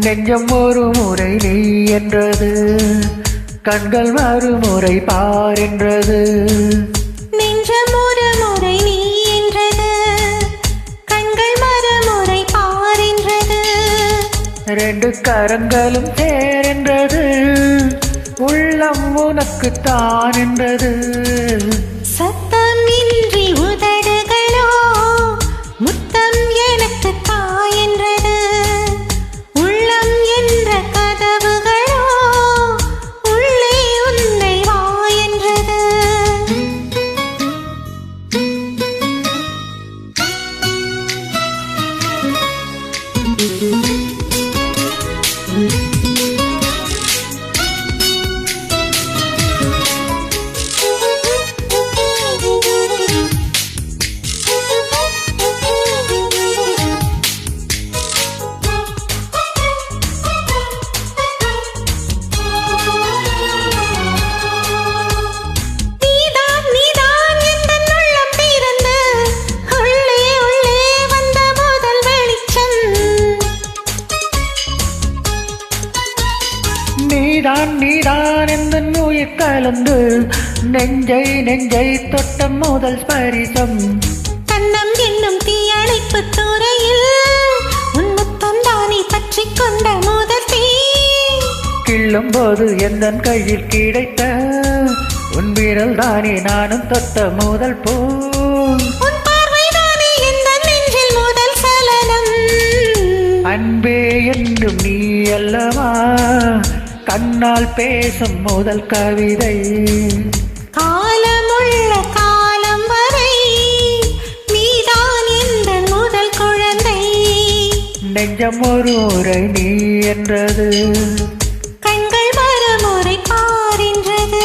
நெஞ்சம் ஒரு முறை நீ என்றது. கண்கள் மறுமுறை பார் என்றது. நெஞ்சம் ஒரு முறை நீ என்றது. கண்கள் மறுமுறை பாரென்றது ரெண்டு கரங்களும் தேரென்றது உள்ளம் உனக்கு தான் என்றது. நீதான் நீதான் எந்த உயிர் கலந்து நெஞ்சை நெஞ்சை தொட்ட முதல் ஸ்பரிசம். கண்ணம் என்னும் தீயணைப்பு துறையில் உன் முத்தம் தானே பற்றிக் கொண்ட முதல் தீ. கிள்ளும் போது எந்த கையில் கிடைத்த உன் வீரல் தானே நானும் தொட்ட முதல் பூ. கண்ணால் பேசும் முதல் கவிதை. காலமுள்ள காலம் வரை நீதான் எந்த முதல் குழந்தை. நெஞ்சம் ஒரு முறை நீ என்றது. கண்கள் மறுமுறை பாரின்றது.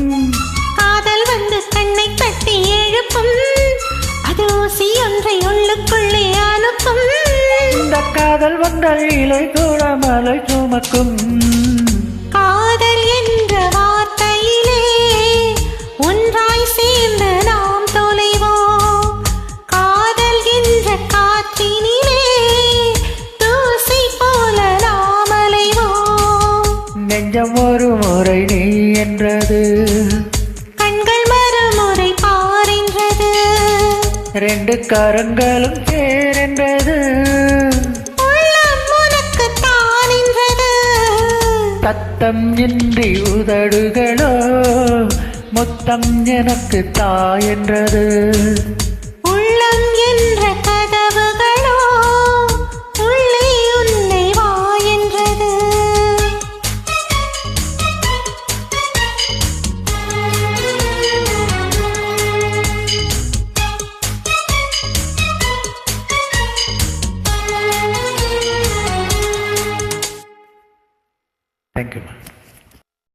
வந்தால் இலை கூட மலை சுமக்கும். காதல் என்ற வார்த்தையிலே ஒன்றாய் சேர்ந்து நாம் தொலைவோம். காதல் என்ற காற்றினிலே தூசி போல நாம் அலைவோம். நெஞ்சம் ஒரு முறை நீ என்றது. கண்கள் மறுமுறை பாரின்றது ரெண்டு கரங்களும் சேரென்றது சத்தம் இன்றி உதடுகளோ? மொத்தம் எனக்கு தாயென்றது Thank you.